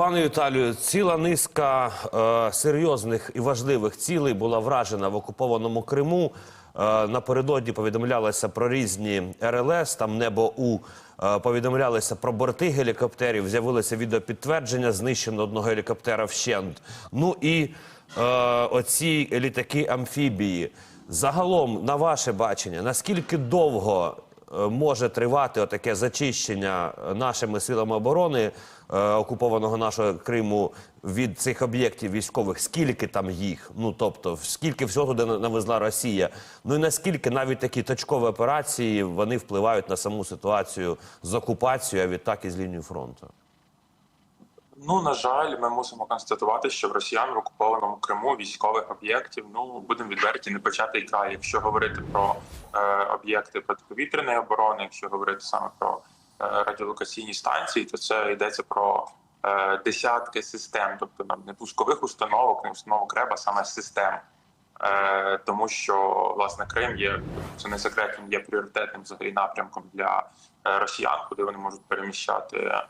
Пане Віталію, ціла низка е, серйозних і важливих цілей була вражена в окупованому Криму. Е, напередодні повідомлялося про різні РЛС, там небо У. Е, повідомлялося про борти гелікоптерів. З'явилося відеопідтвердження знищено одного гелікоптера вщент. Ну і е, оці літаки амфібії. Загалом, на ваше бачення, наскільки довго може тривати отаке зачищення е, нашими силами оборони е, окупованого нашого Криму від цих об'єктів військових? Скільки там їх? Ну тобто, скільки всього туди навезла Росія? Ну і наскільки навіть такі точкові операції вони впливають на саму ситуацію з окупацією, а відтак і з лінією фронту? Ну на жаль, ми мусимо констатувати, що в росіян в окупованому Криму військових об'єктів ну будемо відверті, не початий край. Якщо говорити про е, об'єкти протиповітряної оборони, якщо говорити саме про е, радіолокаційні станції, то це йдеться про е, десятки систем, тобто нам не пускових установок, не установок РЕБ, а саме систем. Е, тому що власне Крим є це не секрет, він є пріоритетним взагалі напрямком для е, росіян, куди вони можуть переміщати е,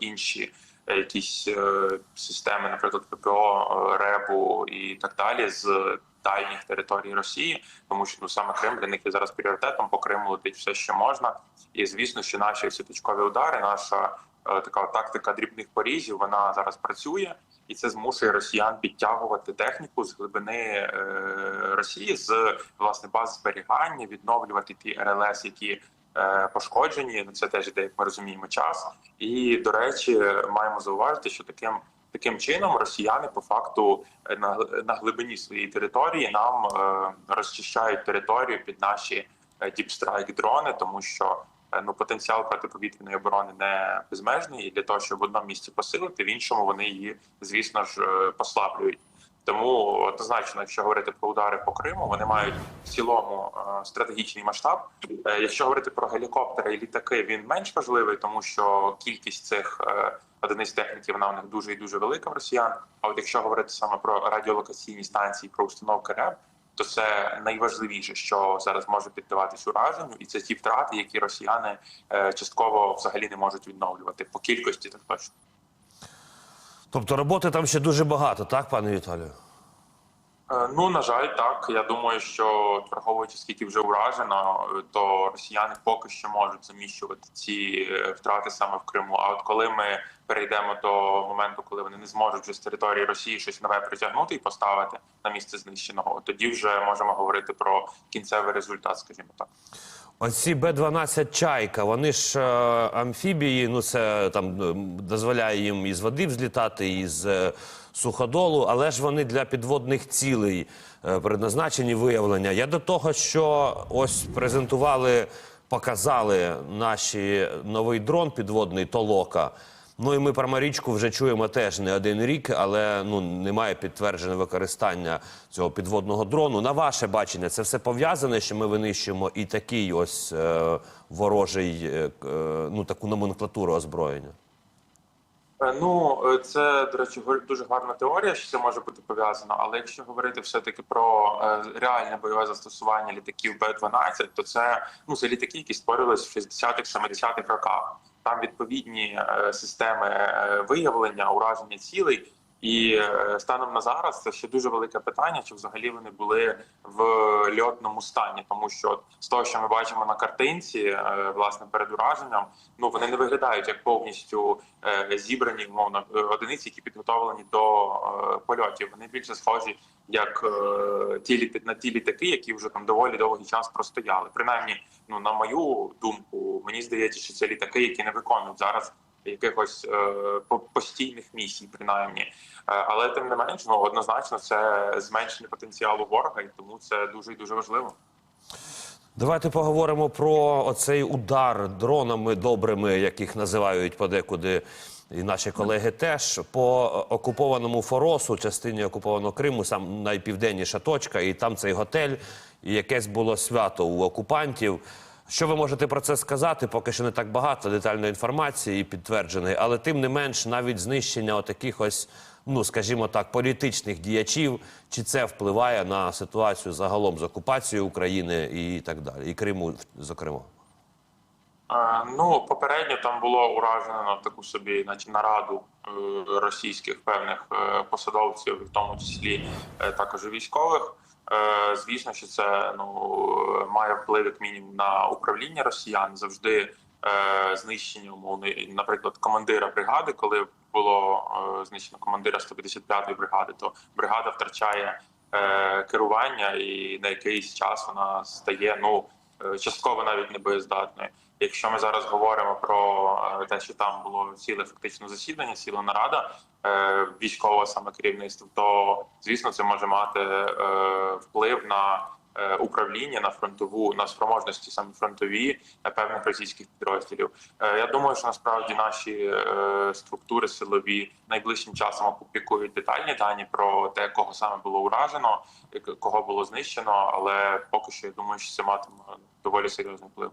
інші якісь е, системи, наприклад, ППО, РЕБу і так далі з дальніх територій Росії, тому що ну саме Крим для них є зараз пріоритетом. По Криму летить все, що можна, і звісно, що наші всі точкові удари, наша е, така тактика дрібних порізів, вона зараз працює і це змушує росіян підтягувати техніку з глибини е, Росії з власне баз зберігання, відновлювати ті РЛС, які пошкоджені. Ну це теж йде, як ми розуміємо, час. І до речі, маємо зауважити, що таким. Таким чином росіяни по факту е, на, на глибині своєї території нам е, розчищають територію під наші е, діпстрайк дрони, тому що е, ну потенціал протиповітряної оборони не безмежний, і для того, щоб в одному місці посилити, в іншому вони її, звісно ж, е, послаблюють. Тому однозначно, якщо говорити про удари по Криму, вони мають в цілому е, стратегічний масштаб. Е, Якщо говорити про гелікоптери і літаки, він менш важливий, тому що кількість цих е, одиниць техніки вона у них дуже і дуже велика в росіян. А от якщо говорити саме про радіолокаційні станції, про установки РЕБ, то це найважливіше, що зараз може піддаватись ураженню, і це ті втрати, які росіяни частково взагалі не можуть відновлювати по кількості, так точно. Тобто роботи там ще дуже багато, так, пане Віталію? Е, Ну на жаль, так я думаю, що враховуючи скільки вже уражено, е, то росіяни поки що можуть заміщувати ці е, втрати саме в Криму. А от коли ми перейдемо до моменту, коли вони не зможуть вже з території Росії щось нове притягнути і поставити на місце знищеного, тоді вже можемо говорити про кінцевий результат, скажімо так. Оці Б-12 чайка, вони ж амфібії, ну це там дозволяє їм із води взлітати, із суходолу, але ж вони для підводних цілей е, предназначені виявлення. Я до того, що ось презентували, показали наші новий дрон підводний Толока. Ну і ми про Марічку вже чуємо теж не один рік, але ну немає підтверджене використання цього підводного дрону. На ваше бачення, це все пов'язане, що ми винищуємо і такий ось е, ворожий, е, е, ну таку номенклатуру озброєння. Е, Ну, е, це, до речі, дуже гарна теорія, що це може бути пов'язано. Але якщо говорити все-таки про е, реальне бойове застосування літаків Б-12, то це ну це літаки, які створювалися в 60-х, 70-х роках. Там відповідні системи виявлення, ураження цілей. І е, станом на зараз це ще дуже велике питання, чи взагалі вони були в льотному стані, тому що з того, що ми бачимо на картинці, е, власне перед ураженням, ну вони не виглядають як повністю е, зібрані умовно одиниці, які підготовлені до польотів. Вони більше схожі як ті на ті літаки, які вже там доволі довгий час простояли. Принаймні, ну на мою думку, мені здається, що це літаки, які не виконують зараз якихось е, по- постійних місій, принаймні. Е, але тим не менш, ну однозначно це зменшення потенціалу ворога, і тому це дуже і дуже важливо. Давайте поговоримо про оцей удар дронами добрими, яких називають подекуди. І наші колеги теж по окупованому Форосу, частині окупованого Криму, сам найпівденніша точка, і там цей готель, і якесь було свято у окупантів. Що ви можете про це сказати? Поки що не так багато детальної інформації підтвердженої, але тим не менш, навіть знищення отаких ось, ну скажімо так, політичних діячів, чи це впливає на ситуацію загалом з окупацією України і так далі, і Криму, зокрема. Ну, попередньо там було уражено таку собі, наче нараду е, російських певних е, посадовців, в тому числі е, також військових. Е, Звісно, що це ну має вплив як мінімум на управління росіян. Завжди е, знищення умовно, наприклад, командира бригади, коли було е, знищено командира 155-ї бригади, то бригада втрачає е, керування, і на якийсь час вона стає ну е, частково навіть не боєздатною. Якщо ми зараз говоримо про е, те, що там було ціле фактично засідання, ціла нарада е, військового саме керівництва, то звісно це може мати е, вплив на управління на фронтову на спроможності саме фронтові е, певних російських підрозділів. Я думаю, що насправді наші структури силові найближчим часом опублікують детальні дані про те, кого саме було уражено, кого було знищено, але поки що я думаю, що це матиме доволі серйозний вплив.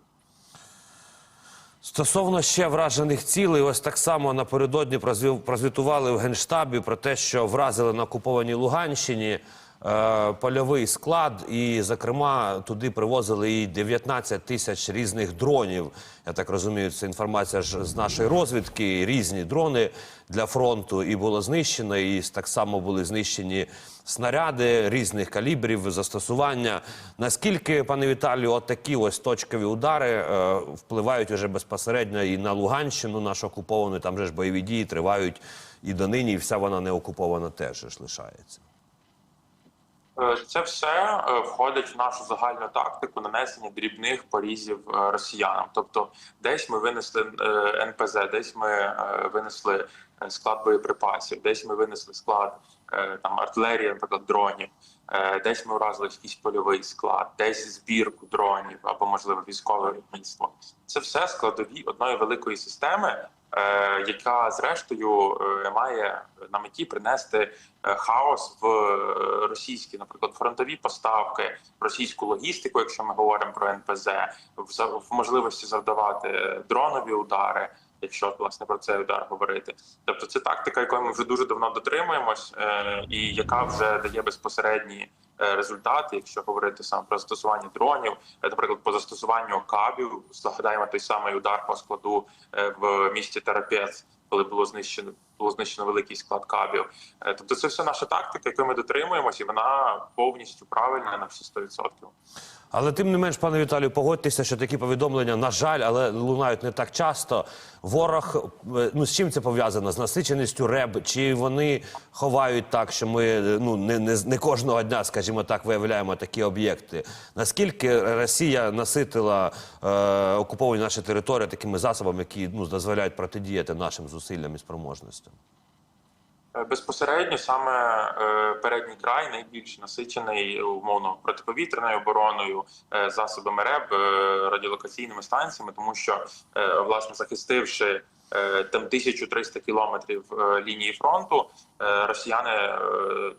Стосовно ще вражених цілей, ось так само напередодні прозвітували в Генштабі про те, що вразили на окупованій Луганщині е, польовий склад, і, зокрема, туди привозили і 19 тисяч різних дронів. Я так розумію, це інформація ж з нашої розвідки. Різні дрони для фронту і було знищено, і так само були знищені снаряди різних калібрів застосування. Наскільки, пане Віталію, от такі ось точкові удари е, впливають уже безпосередньо і на Луганщину, нашу окуповану, там же ж бойові дії тривають і донині, і вся вона не окупована теж ж лишається. Е, Це все е, входить в нашу загальну тактику нанесення дрібних порізів е, росіянам. Тобто, десь ми винесли НПЗ, десь ми винесли склад боєприпасів, десь ми винесли склад там артилерії, наприклад, дронів, десь ми вразили якийсь польовий склад, десь збірку дронів або можливо військове виробництво. Це все складові одної великої системи. Е, Яка зрештою е, має на меті принести е, хаос в російські, наприклад, фронтові поставки, російську логістику, якщо ми говоримо про НПЗ, в можливості завдавати дронові удари, якщо власне про цей удар говорити. Тобто, це тактика, якої ми вже дуже давно дотримуємось, і яка вже дає безпосередні результати, якщо говорити саме про застосування дронів, е, наприклад, по застосуванню кабів, згадаємо той самий удар по складу е, в місті Терапець, коли було знищено було знищено великий склад кабів. Е, Тобто, це все наша тактика, якою ми дотримуємось, і вона повністю правильна на всі 100%. Але тим не менш, пане Віталію, погодьтеся, що такі повідомлення, на жаль, але лунають не так часто. Ворог, е, ну з чим це пов'язано? З насиченістю РЕБ? Чи вони ховають так, що ми е, ну не, не, не кожного дня, скажімо так, виявляємо такі об'єкти? Наскільки Росія наситила е, окуповані наші території такими засобами, які ну дозволяють протидіяти нашим зусиллям і спроможностям? Е, Безпосередньо саме е, передній край найбільш насичений умовно протиповітряною обороною, е, засобами РЕБ, радіолокаційними станціями, тому що власне захистивши там 1300 кілометрів е, лінії фронту, е, росіяни е,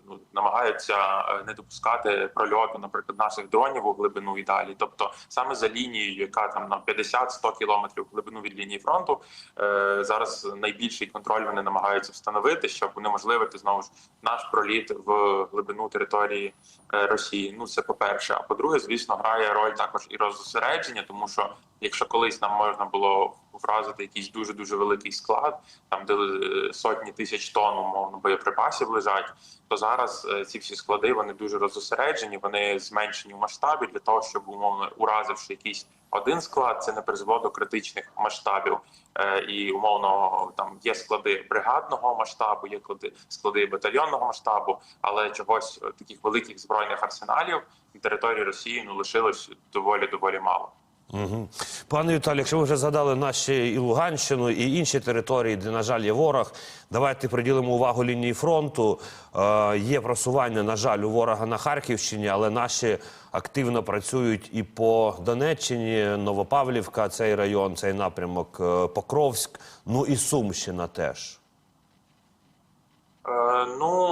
ну, намагаються е, не допускати прольоту, наприклад, наших дронів у глибину і далі. Тобто, саме за лінією, яка там на 50-100 кілометрів глибину від лінії фронту, е, зараз найбільший контроль вони намагаються встановити, щоб унеможливити знову ж наш проліт в глибину території е, Росії. Ну це по перше. А по-друге, звісно, грає роль також і розосередження, тому що якщо колись нам можна було вразити якийсь дуже дуже великий склад, там де е, сотні тисяч тонн умовно боєприпасів лежать, то зараз е, ці всі склади вони дуже розосереджені, вони зменшені в масштабі для того, щоб умовно уразивши якийсь один склад, це не призвело до критичних масштабів. Е, І умовно там є склади бригадного масштабу, є склади, склади батальйонного масштабу, але чогось таких великих збройних арсеналів на території Росії ну лишилось доволі доволі мало. Угу. Пане Віталій, якщо ви вже згадали наші і Луганщину, і інші території, де, на жаль, є ворог, давайте приділимо увагу лінії фронту. Е, є просування, на жаль, у ворога на Харківщині, але наші активно працюють і по Донеччині, Новопавлівка, цей район, цей напрямок, е, Покровськ, ну і Сумщина теж. Е, Ну,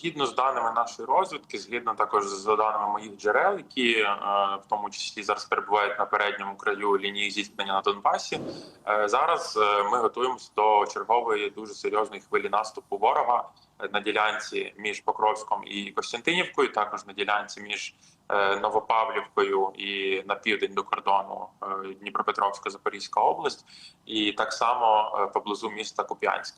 згідно з даними нашої розвідки, згідно також з даними моїх джерел, які е, в тому числі зараз перебувають на передньому краю лінії зіткнення на Донбасі. е, Зараз е, ми готуємося до чергової дуже серйозної хвилі наступу ворога на ділянці між Покровськом і Костянтинівкою, також на ділянці між Новопавлівкою і на південь до кордону Дніпропетровська Запорізька область, і так само поблизу міста Куп'янськ.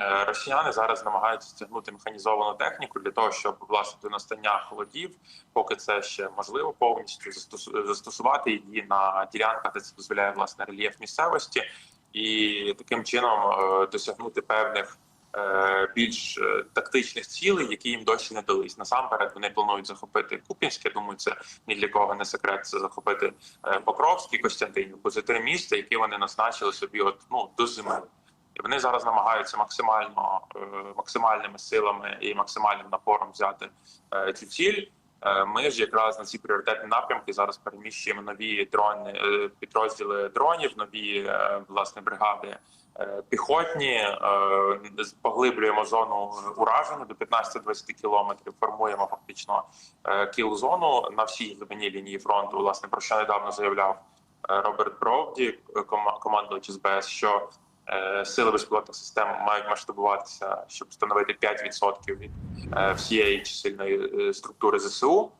Е, Росіяни зараз намагаються стягнути механізовану техніку для того, щоб власне до настання холодів, поки це ще можливо повністю застосу- застосувати її на ділянках, де це дозволяє власне рельєф місцевості, і таким чином е, досягнути певних е, більш тактичних цілей, які їм досі не дались. Насамперед вони планують захопити Куп'янськ. Я думаю, це ні для кого не секрет. Це захопити Покровський Костянтинівку. Це три міста, які вони назначили собі от ну до зими. І вони зараз намагаються максимально е, максимальними силами і максимальним напором взяти е, цю ціль. Е, Ми ж якраз на ці пріоритетні напрямки зараз переміщуємо нові дрони, підрозділи дронів, нові власне бригади піхотні. Поглиблюємо зону ураження до 15-20 кілометрів. Формуємо фактично кіл-зону на всій глибині лінії фронту. Власне про що недавно заявляв Роберт Бровді, кома- командувач СБС, що сили безпілотних систем мають масштабуватися, щоб становити 5% від е, всієї чисельної е, структури ЗСУ.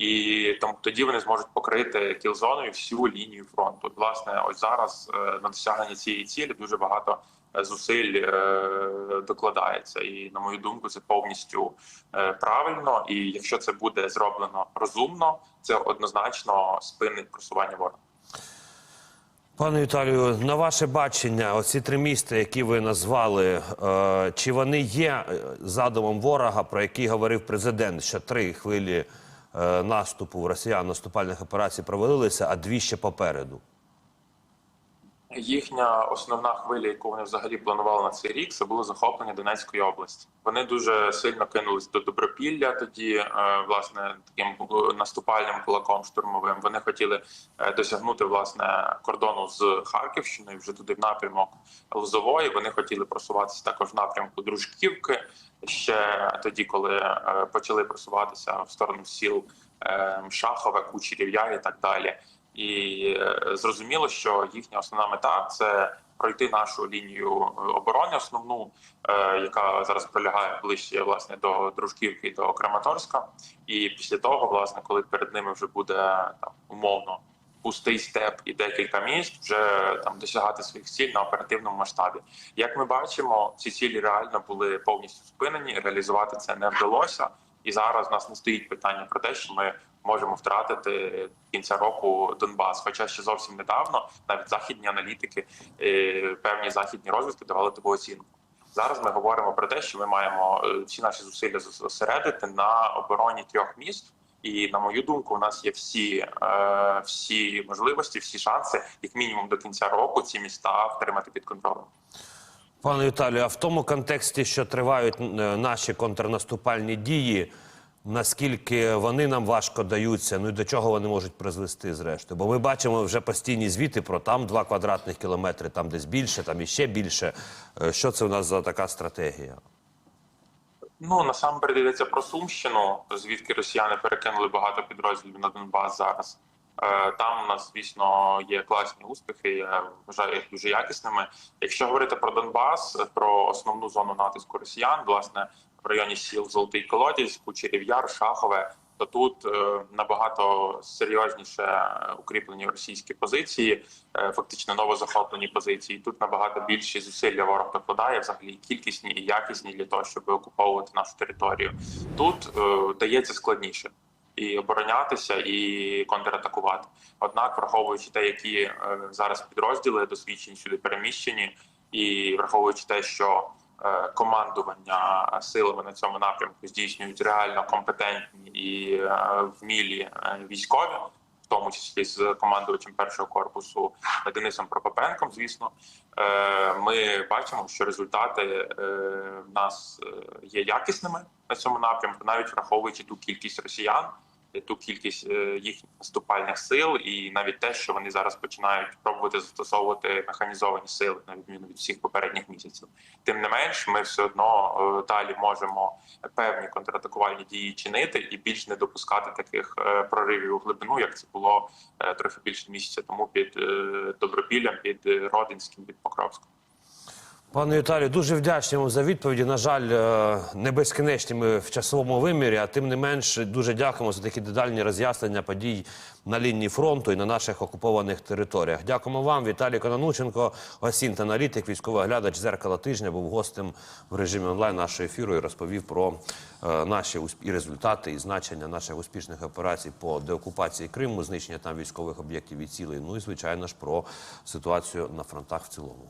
І тому тоді вони зможуть покрити кілзоною всю лінію фронту. От, власне, ось зараз е, на досягнення цієї цілі дуже багато е, зусиль е, докладається. І на мою думку, це повністю е, правильно. І якщо це буде зроблено розумно, це однозначно спинить просування ворога. Пане Віталію, на ваше бачення, оці три міста, які ви назвали, е, чи вони є е, задумом ворога, про який говорив президент, що три хвилі наступу в росіян наступальних операцій провалилися, а дві ще попереду? Їхня основна хвиля, яку вони взагалі планували на цей рік, це було захоплення Донецької області. Вони дуже сильно кинулись до Добропілля. Тоді е, власне таким е, наступальним кулаком штурмовим. Вони хотіли е, досягнути власне кордону з Харківщиною, вже туди в напрямок Лозової. Вони хотіли просуватися також в напрямку Дружківки. Ще тоді, коли почали просуватися в сторону сіл Шахове, Кучерів Яр і так далі. І е, зрозуміло, що їхня основна мета це пройти нашу лінію е, оборони, основну, е, яка зараз пролягає ближче власне до Дружківки до Краматорська. І після того, власне, коли перед ними вже буде там умовно пустий степ і декілька міст, вже там досягати своїх ціль на оперативному масштабі. Як ми бачимо, ці цілі реально були повністю спинені. Реалізувати це не вдалося. І зараз в нас не стоїть питання про те, що ми можемо втратити кінця року Донбас. Хоча ще зовсім недавно навіть західні аналітики, е, певні західні розвідки давали таку оцінку. Зараз ми говоримо про те, що ми маємо е, всі наші зусилля зосередити на обороні трьох міст. І на мою думку, у нас є всі, е, всі можливості, всі шанси, як мінімум до кінця року, ці міста втримати під контролем. Пане Віталію, а в тому контексті, що тривають е, наші контрнаступальні дії, наскільки вони нам важко даються, ну і до чого вони можуть призвести зрештою? Бо ми бачимо вже постійні звіти про там 2 квадратних кілометри, там десь більше, там іще більше. Е, Що це у нас за така стратегія? Ну насамперед йдеться про Сумщину, звідки росіяни перекинули багато підрозділів на Донбас зараз. Е, Там у нас, звісно, є класні успіхи. Я вважаю їх дуже якісними. Якщо говорити про Донбас, про основну зону натиску росіян, власне, в районі сіл Золотий Колодязь, Кучерів Яр, Шахове, то тут е, набагато серйозніше укріплені російські позиції, е, фактично новозахоплені позиції. Тут набагато більші зусилля ворог докладає, взагалі кількісні і якісні для того, щоб окуповувати нашу територію. Тут дається складніше. І оборонятися, і контратакувати. Однак, враховуючи те, які е, зараз підрозділи досвідчені сюди переміщені, і враховуючи те, що е, командування силами на цьому напрямку здійснюють реально компетентні і е, вмілі е, військові, в тому числі з командувачем першого корпусу Денисом Прокопенком. Звісно, е, ми бачимо, що результати е, в нас е, є якісними на цьому напрямку, навіть враховуючи ту кількість росіян. Ту кількість е, їхніх наступальних сил, і навіть те, що вони зараз починають пробувати застосовувати механізовані сили на відміну від всіх попередніх місяців. Тим не менш, ми все одно е, далі можемо певні контратакувальні дії чинити і більш не допускати таких е, проривів у глибину, як це було трохи більше місяця тому під Добропіллям, під Родинським, під Покровськом. Пане Віталію, дуже вдячні вам за відповіді. На жаль, е, не безкінечні ми в часовому вимірі, а тим не менш дуже дякуємо за такі детальні роз'яснення подій на лінії фронту і на наших окупованих територіях. Дякуємо вам, Віталій Кононученко, осінт аналітик, військовий глядач зеркала тижня, був гостем в режимі онлайн нашого ефіру і розповів про е, наші і результати і значення наших успішних операцій по деокупації Криму, знищення там військових об'єктів і цілей. Ну і звичайно ж про ситуацію на фронтах в цілому.